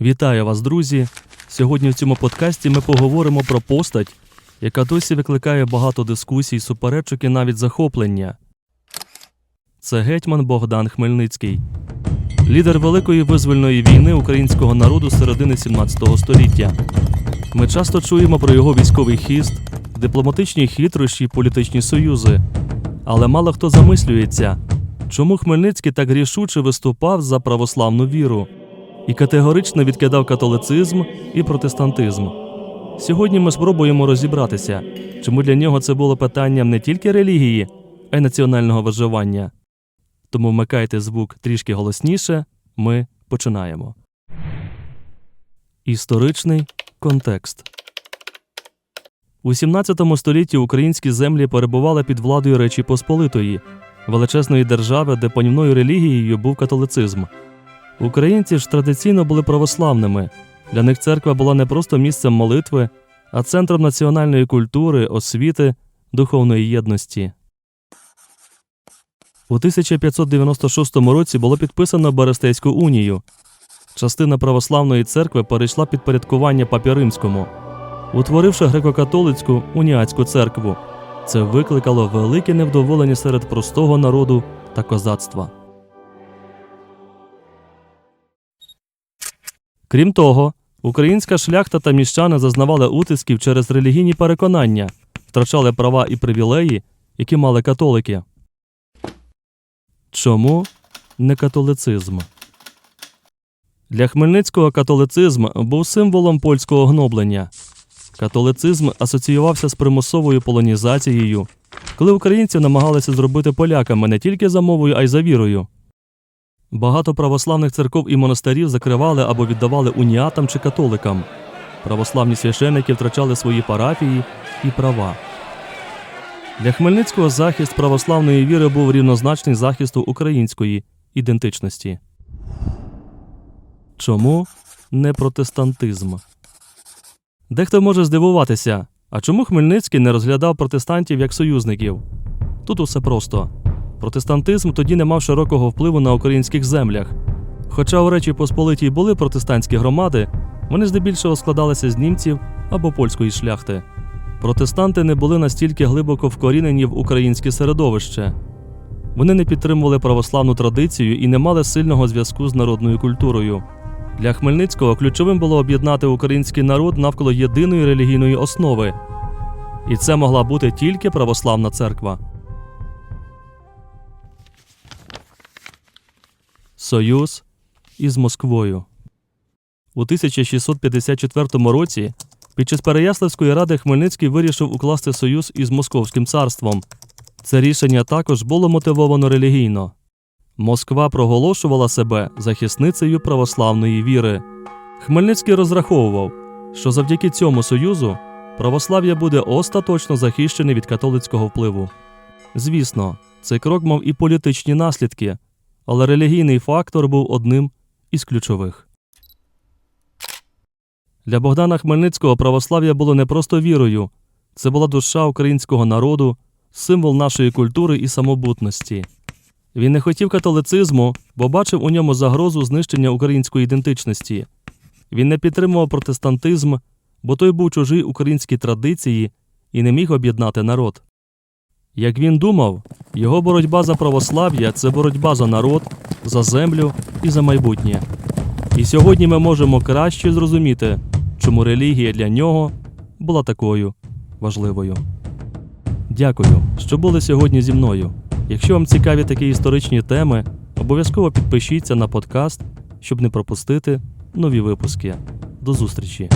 Вітаю вас, друзі! Сьогодні в цьому подкасті ми поговоримо про постать, яка досі викликає багато дискусій, суперечок і навіть захоплення. Це гетьман Богдан Хмельницький, лідер Великої визвольної війни українського народу середини 17 століття. Ми часто чуємо про його військовий хіст, дипломатичні хитрощі, політичні союзи. Але мало хто замислюється, чому Хмельницький так рішуче виступав за православну віру і категорично відкидав католицизм і протестантизм. Сьогодні ми спробуємо розібратися, чому для нього це було питанням не тільки релігії, а й національного виживання. Тому вмикайте звук трішки голосніше. Ми починаємо. Історичний контекст у 17 столітті українські землі перебували під владою Речі Посполитої, величезної держави, де панівною релігією був католицизм. Українці ж традиційно були православними. Для них церква була не просто місцем молитви, а центром національної культури, освіти, духовної єдності. У 1596 році було підписано Берестейську унію. Частина православної церкви перейшла під порядкування Папі Римському, утворивши греко-католицьку уніатську церкву. Це викликало велике невдоволення серед простого народу та козацтва. Крім того, українська шляхта та міщани зазнавали утисків через релігійні переконання, втрачали права і привілеї, які мали католики. Чому не католицизм? Для Хмельницького католицизм був символом польського гноблення. Католицизм асоціювався з примусовою полонізацією, коли українці намагалися зробити поляками не тільки за мовою, а й за вірою. Багато православних церков і монастирів закривали або віддавали уніатам чи католикам. Православні священники втрачали свої парафії і права. Для Хмельницького захист православної віри був рівнозначний захисту української ідентичності. Чому не протестантизм? Дехто може здивуватися, а чому Хмельницький не розглядав протестантів як союзників? Тут усе просто. Протестантизм тоді не мав широкого впливу на українських землях. Хоча у Речі Посполитій були протестантські громади, вони здебільшого складалися з німців або польської шляхти. Протестанти не були настільки глибоко вкорінені в українське середовище. Вони не підтримували православну традицію і не мали сильного зв'язку з народною культурою. Для Хмельницького ключовим було об'єднати український народ навколо єдиної релігійної основи. І це могла бути тільки православна церква. Союз із Москвою. У 1654 році під час Переяславської ради Хмельницький вирішив укласти союз із Московським царством. Це рішення також було мотивовано релігійно. Москва проголошувала себе захисницею православної віри. Хмельницький розраховував, що завдяки цьому союзу православ'я буде остаточно захищене від католицького впливу. Звісно, цей крок мав і політичні наслідки, але релігійний фактор був одним із ключових. Для Богдана Хмельницького православ'я було не просто вірою, це була душа українського народу, символ нашої культури і самобутності. Він не хотів католицизму, бо бачив у ньому загрозу знищення української ідентичності. Він не підтримував протестантизм, бо той був чужий українській традиції і не міг об'єднати народ. Як він думав, його боротьба за православ'я це боротьба за народ, за землю і за майбутнє. І сьогодні ми можемо краще зрозуміти, чому релігія для нього була такою важливою. Дякую, що були сьогодні зі мною. Якщо вам цікаві такі історичні теми, обов'язково підпишіться на подкаст, щоб не пропустити нові випуски. До зустрічі!